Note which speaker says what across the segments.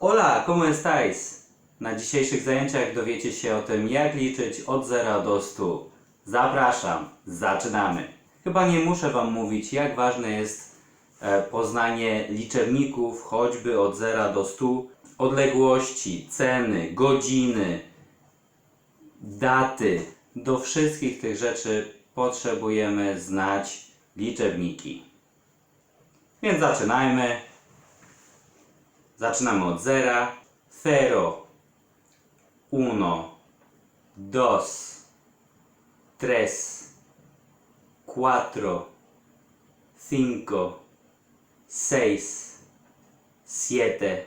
Speaker 1: Hola, ¿cómo estáis? Na dzisiejszych zajęciach dowiecie się o tym, jak liczyć od 0 do 100. Zapraszam, zaczynamy. Chyba nie muszę Wam mówić, jak ważne jest e, poznanie liczebników, choćby od 0 do 100, odległości, ceny, godziny, daty. Do wszystkich tych rzeczy potrzebujemy znać liczebniki. Więc zaczynajmy. Zaczynamy od zera. Zero, uno, dos, tres, cuatro, cinco, seis, siete,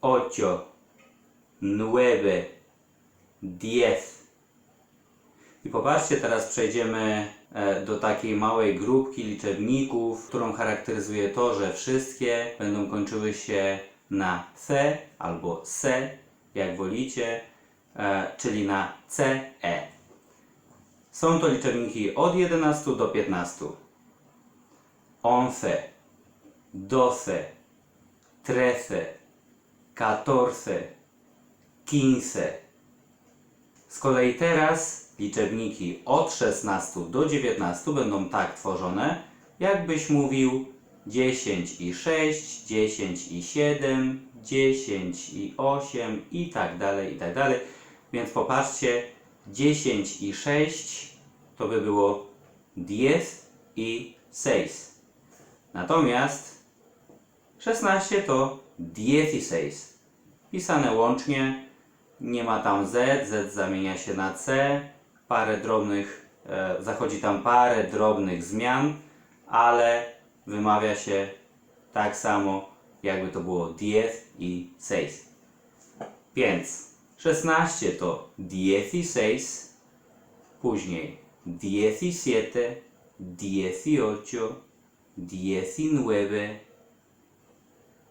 Speaker 1: ocho, nueve, diez. I popatrzcie, teraz przejdziemy e, do takiej małej grupki liczebników, którą charakteryzuje to, że wszystkie będą kończyły się na C albo SE, jak wolicie, e, czyli na CE. Są to liczebniki od 11 do 15. 11, 12, 13, 14, 15. Z kolei teraz liczebniki od 16 do 19 będą tak tworzone, jakbyś mówił 10 i 6, 10 i 7, 10 i 8 i tak dalej, i tak dalej. Więc popatrzcie, 10 i 6 to by było 10 i 6. Natomiast 16 to 16. Pisane łącznie, nie ma tam Z, Z zamienia się na C, parę drobnych, e, zachodzi tam parę drobnych zmian, ale wymawia się tak samo, jakby to było 10 i 6. Więc 16 to 16, później 17, 18, 19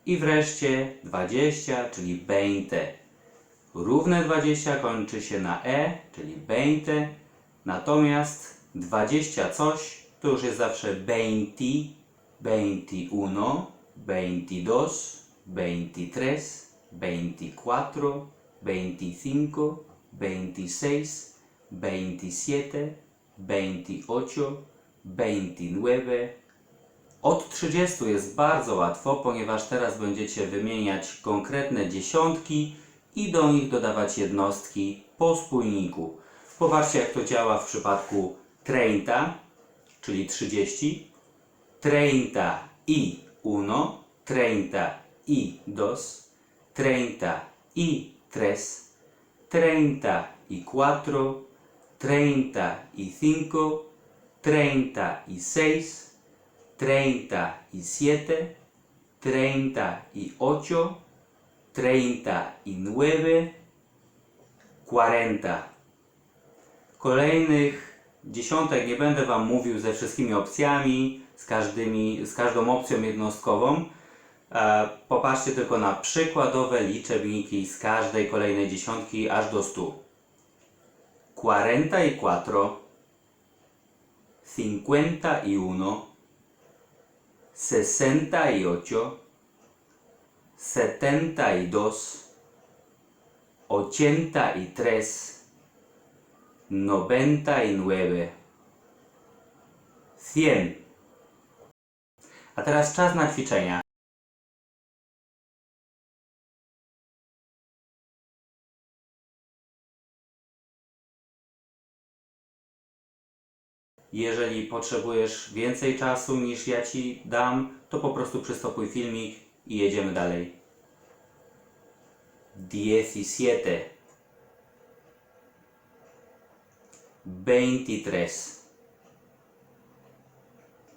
Speaker 1: i wreszcie 20, czyli 20. Równe 20 kończy się na e, czyli 20, natomiast 20 coś to już jest zawsze 20, 21, 22, 23, 24, 25, 26, 27, 28, 29. Od 30 jest bardzo łatwo, ponieważ teraz będziecie wymieniać konkretne dziesiątki i do nich dodawać jednostki po spójniku. Popatrzcie jak to działa w przypadku 30, czyli 30, 30 i 1, 30 i 2, 30 i 3, 30 i 4, 30 i 5, 30 i 6, 30 i 7, 30 i 8, 39, 40. Kolejnych dziesiątek nie będę Wam mówił ze wszystkimi opcjami, z, każdymi, z każdą opcją jednostkową. E, popatrzcie tylko na przykładowe liczebniki z każdej kolejnej dziesiątki aż do 100. 44, 51, 68, 72, 83, 99, 100. A teraz czas na ćwiczenia. Jeżeli potrzebujesz więcej czasu niż ja Ci dam, to po prostu przystopuj filmik i jedziemy dalej. 17 23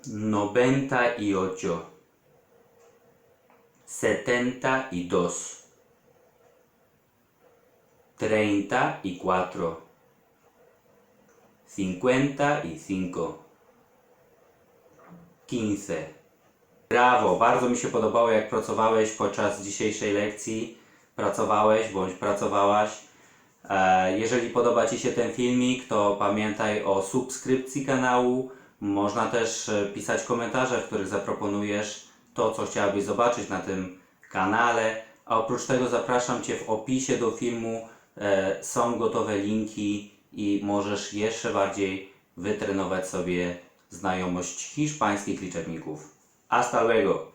Speaker 1: 98 72 34 55 15 Brawo, bardzo mi się podobało jak pracowałeś podczas dzisiejszej lekcji. Pracowałeś bądź pracowałaś. E, Jeżeli podoba Ci się ten filmik, to pamiętaj o subskrypcji kanału. Można też e, pisać komentarze, w których zaproponujesz to, co chciałabyś zobaczyć na tym kanale. A oprócz tego zapraszam Cię w opisie do filmu. E, są gotowe linki i możesz jeszcze bardziej wytrenować sobie znajomość hiszpańskich liczebników. Hasta luego!